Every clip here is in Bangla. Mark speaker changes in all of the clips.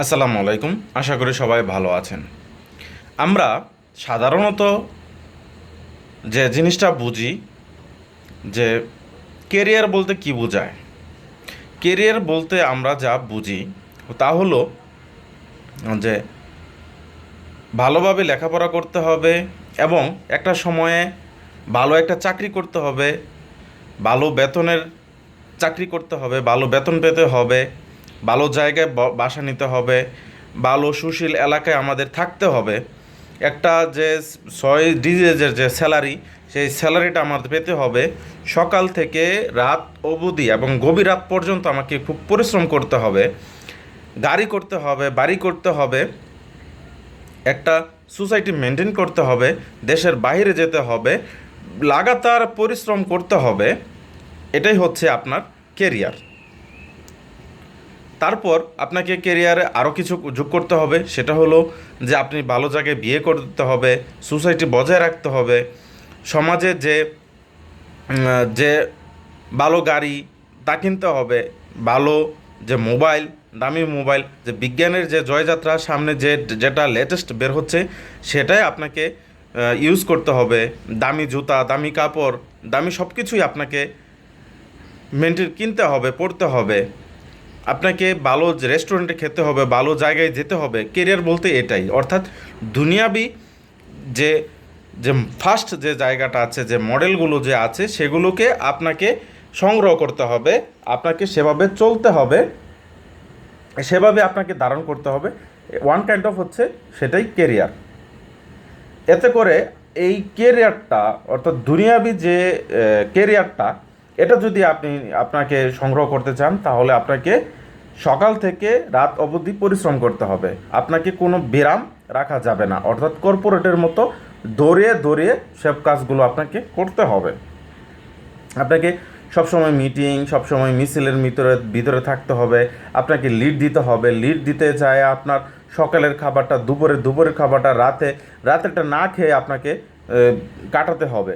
Speaker 1: আসসালামু আলাইকুম। আশা করি সবাই ভালো আছেন। আমরা সাধারণত যে জিনিসটা বুঝি, যে কেরিয়ার বলতে কি বোঝায়? কেরিয়ার বলতে আমরা যা বুঝি, তা হলো যে ভালোভাবে লেখাপড়া করতে হবে এবং একটা সময়ে ভালো একটা চাকরি করতে হবে, ভালো বেতনের চাকরি করতে হবে, ভালো বেতন পেতে হবে ভালো জায়গায় বাসা নিতে হবে, ভালো সুশীল এলাকায় আমাদের থাকতে হবে। একটা যে ছয় ডিজেজের যে স্যালারি, সেই স্যালারিটা আমার পেতে হবে। সকাল থেকে রাত অবধি এবং গভীর রাত পর্যন্ত আমাকে খুব পরিশ্রম করতে হবে। গাড়ি করতে হবে, বাড়ি করতে হবে। একটা সোসাইটি মেনটেন করতে হবে, দেশের বাইরে যেতে হবে, লাগাতার পরিশ্রম করতে হবে। এটাই হচ্ছে আপনার কেরিয়ার। তারপর আপনাকে কেরিয়ারে আরও কিছু যোগ করতে হবে। সেটা হলো যে আপনি ভালো জায়গায় বিয়ে করতে হবে সোসাইটি বজায় রাখতে হবে, সমাজে যে যে ভালো গাড়ি তা কিনতে হবে, ভালো যে মোবাইল, দামি মোবাইল, যে বিজ্ঞানের যে জয়যাত্রা, সামনে যে, যেটা লেটেস্ট বের হচ্ছে, সেটাই আপনাকে ইউজ করতে হবে। দামি জুতা, দামি কাপড়, দামি সব কিছুই আপনাকে মেনটেন কিনতে হবে পড়তে হবে। আপনাকে ভালো রেস্টুরেন্টে খেতে হবে, ভালো জায়গায় যেতে হবে কেরিয়ার বলতে এটাই। অর্থাৎ দুনিয়াবি যে যে ফার্স্ট যে জায়গাটা আছে, যে মডেলগুলো যে আছে, সেগুলোকে আপনাকে সংগ্রহ করতে হবে, আপনাকে সেভাবে চলতে হবে, সেভাবে আপনাকে ধারণ করতে হবে। ওয়ান কাইন্ড অফ হচ্ছে সেটাই কেরিয়ার এতে করে এই কেরিয়ারটা অর্থাৎ দুনিয়াবি যে কেরিয়ারটা এটা যদি আপনি আপনাকে সংগ্রহ করতে চান, তাহলে আপনাকে সকাল থেকে রাত অবধি পরিশ্রম করতে হবে। আপনাকে কোনো বিরাম রাখা যাবে না। অর্থাৎ কর্পোরেটের মতো দৌড়িয়ে দৌড়িয়ে সব কাজগুলো আপনাকে করতে হবে। আপনাকে সবসময় মিটিং, সবসময় মিছিলের ভিতরে ভিতরে থাকতে হবে। আপনাকে লিড দিতে হবে। লিড দিতে যায় আপনার সকালের খাবারটা দুপুরে দুপুরের খাবারটা, রাতে, রাতেরটা না খেয়ে আপনাকে কাটাতে হবে।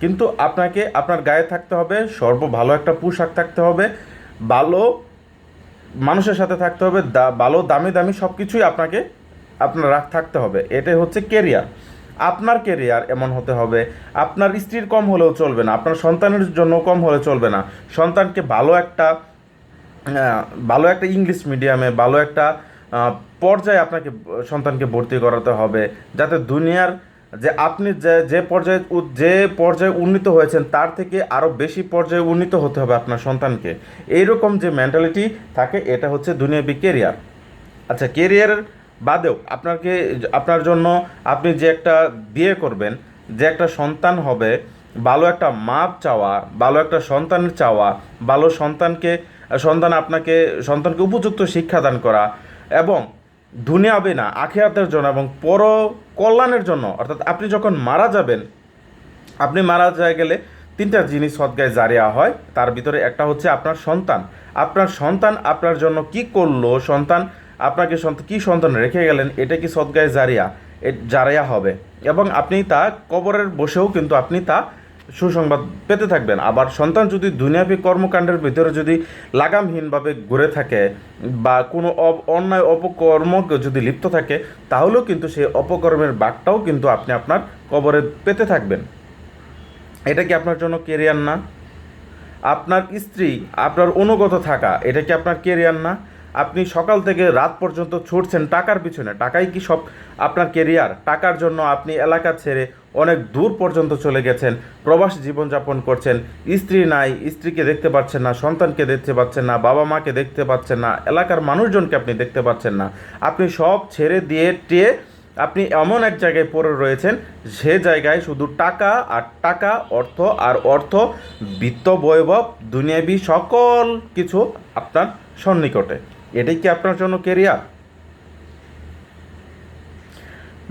Speaker 1: কিন্তু আপনাকে, আপনার গায়ে থাকতে হবে। সর্ব ভালো একটা পোশাক থাকতে হবে। ভালো মানুষের সাথে থাকতে হবে, দা- ভালো, দামি দামি সব কিছুই আপনাকে, আপনার রাখ, থাকতে হবে। এটাই হচ্ছে কেরিয়ার আপনার কেরিয়ার এমন হতে হবে, আপনার স্ত্রীর কম হলেও চলবে না, আপনার সন্তানের জন্য কম হলে চলবে না। সন্তানকে ভালো একটা ভালো একটা ইংলিশ মিডিয়ামে ভালো একটা পর্যায়ে আপনাকে, সন্তানকে ভর্তি করাতে হবে, যাতে দুনিয়ার যে আপনি যে যে পর্যায়ে যে পর্যায়ে উন্নীত হয়েছেন, তার থেকে আরও বেশি পর্যায়ে উন্নীত হতে হবে আপনার সন্তানকে। এইরকম যে মেন্টালিটি থাকে, এটা হচ্ছে দুনিয়াবি কেরিয়ার আচ্ছা কেরিয়ারের বাদেও আপনাকে, আপনার জন্য আপনি যে একটা বিয়ে করবেন, যে একটা সন্তান হবে, ভালো একটা মাপ চাওয়া, ভালো একটা সন্তানের চাওয়া, ভালো সন্তানকে, সন্তান আপনাকে, সন্তানকে উপযুক্ত শিক্ষাদান করা এবং দুনিয়াবে না, আখিরাতের জন্য এবং পর কল্যাণের জন্য। অর্থাৎ আপনি যখন মারা যাবেন, আপনি মারা যায় গেলে তিনটা জিনিস সদ্গায় জারিয়া হয়। তার ভিতরে একটা হচ্ছে আপনার সন্তান। আপনার সন্তান আপনার জন্য কি করল? সন্তান আপনাকে কি সন্তান রেখে গেলেন? এটা কি সদ্গায় জারিয়া? জারিয়া হবে। এবং আপনি তা কবরের বসেও কিন্তু আপনি তা সুসংবাদ পেতে থাকবেন। আবার সন্তান যদি দুনিয়াবী কর্মকাণ্ডের ভিতরে যদি লাগামহীনভাবে ঘুরে থাকে বা কোনো অন্যায় অপকর্ম যদি লিপ্ত থাকে, তাহলেও কিন্তু সেই অপকর্মের বাঘটাও কিন্তু আপনি আপনার কবরে পেতে থাকবেন। এটা কি আপনার জন্য কেরিয়ার না? আপনার স্ত্রী, আপনার অনুগত থাকা, এটা কি আপনার কেরিয়ার না? আপনি সকাল থেকে রাত পর্যন্ত ছুটছেন টাকার পিছনে। টাকাই কি সব আপনার কেরিয়ার টাকার জন্য আপনি এলাকা ছেড়ে অনেক দূর পর্যন্ত চলে গেছেন, প্রবাস জীবনযাপন করছেন, স্ত্রী নাই, স্ত্রীকে দেখতে পাচ্ছেন না, সন্তানকে দেখতে পাচ্ছেন না, বাবা মাকে দেখতে পাচ্ছেন না, এলাকার মানুষজনকে আপনি দেখতে পাচ্ছেন না। আপনি সব ছেড়ে দিয়ে টিয়ে আপনি এমন এক জায়গায় পড়ে রয়েছেন, সে জায়গায় শুধু টাকা আর টাকা, অর্থ আর অর্থ, বিত্ত বৈভব, দুনিয়াবি সকল কিছু আপনার সন্নিকটে। এটাই কি আপনার জন্য কেরিয়ার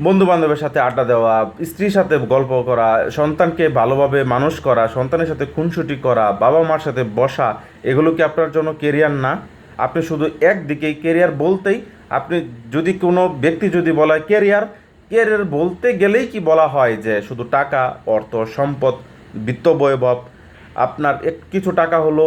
Speaker 1: বন্ধু বান্ধবের সাথে আড্ডা দেওয়া, স্ত্রীর সাথে গল্প করা, সন্তানকে ভালোভাবে মানুষ করা, সন্তানের সাথে খুনসুটি করা, বাবা মার সাথে বসা, এগুলো কি আপনার জন্য কেরিয়ার না? আপনি শুধু একদিকেই কেরিয়ার বলতেই আপনি যদি কোনো ব্যক্তি যদি বলা কেরিয়ার কেরিয়ার বলতে গেলেই কি বলা হয় যে শুধু টাকা, অর্থ, সম্পদ, বিত্ত বৈভব, আপনার কিছু টাকা হলো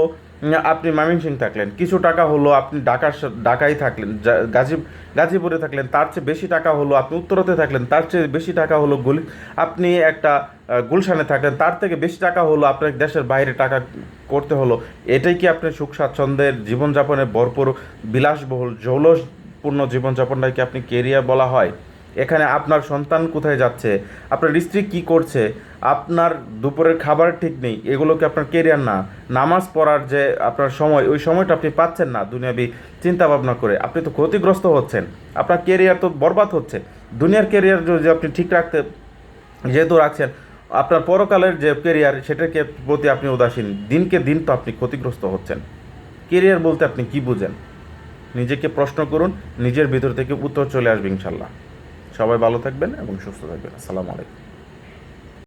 Speaker 1: আপনি ময়মনসিং থাকলেন, কিছু টাকা হলো, আপনি ঢাকার ঢাকায় থাকলেন গাজী গাজীপুরে থাকলেন, তার চেয়ে বেশি টাকা হলো, আপনি উত্তরতে থাকলেন, তার চেয়ে বেশি টাকা হলো গুল আপনি একটা গুলশানে থাকলেন, তার থেকে বেশি টাকা হলো আপনার দেশের বাইরে টাকা করতে হলো। এটাই কি আপনি সুখ স্বাচ্ছন্দ্যের জীবনযাপনে ভরপুর বিলাসবহুল, জৌলসপূর্ণ জীবনযাপনটাকে আপনি কেরিয়ার বলা হয়? এখানে আপনার সন্তান কোথায় যাচ্ছে? আপনার স্ত্রী কি করছে? আপনার দুপুরের খাবার ঠিক নেই, এগুলো কি আপনার কেরিয়ার না? নামাজ পড়ার যে আপনার সময়, ওই সময়টা আপনি পাচ্ছেন না দুনিয়াবি চিন্তা ভাবনা করে। আপনি তো ক্ষতিগ্রস্ত হচ্ছেন। আপনার কেরিয়ার তো বরবাদ হচ্ছে। দুনিয়ার কেরিয়ার যদি আপনি ঠিক রাখতে যেহেতু রাখছেন, আপনার পরকালের যে কেরিয়ার সেটাকে প্রতি আপনি উদাসীন। দিনকে দিন তো আপনি ক্ষতিগ্রস্ত হচ্ছেন। কেরিয়ার বলতে আপনি কি বুঝেন? নিজেকে প্রশ্ন করুন, নিজের ভিতর থেকে উত্তর চলে আসবে ইনশাল্লাহ। সবাই ভালো থাকবেন এবং সুস্থ থাকবেন। আসসালামু আলাইকুম।